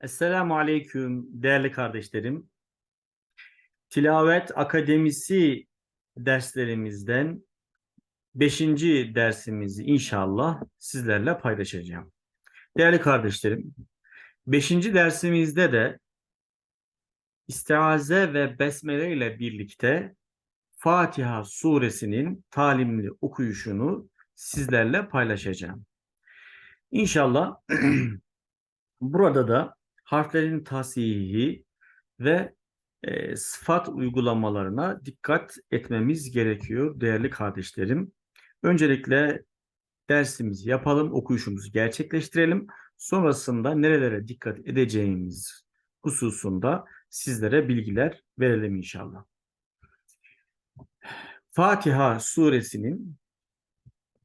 Esselamu Aleyküm değerli kardeşlerim. Tilavet Akademisi derslerimizden 5. dersimizi inşallah sizlerle paylaşacağım. Değerli kardeşlerim, 5. dersimizde de İstiaze ve Besmele ile birlikte Fatiha suresinin talimli okuyuşunu sizlerle paylaşacağım. İnşallah burada da harflerin tasihi ve e, sıfat uygulamalarına dikkat etmemiz gerekiyor değerli kardeşlerim. Öncelikle dersimizi yapalım, okuyuşumuzu gerçekleştirelim. Sonrasında nerelere dikkat edeceğimiz hususunda sizlere bilgiler verelim inşallah. Fatiha suresinin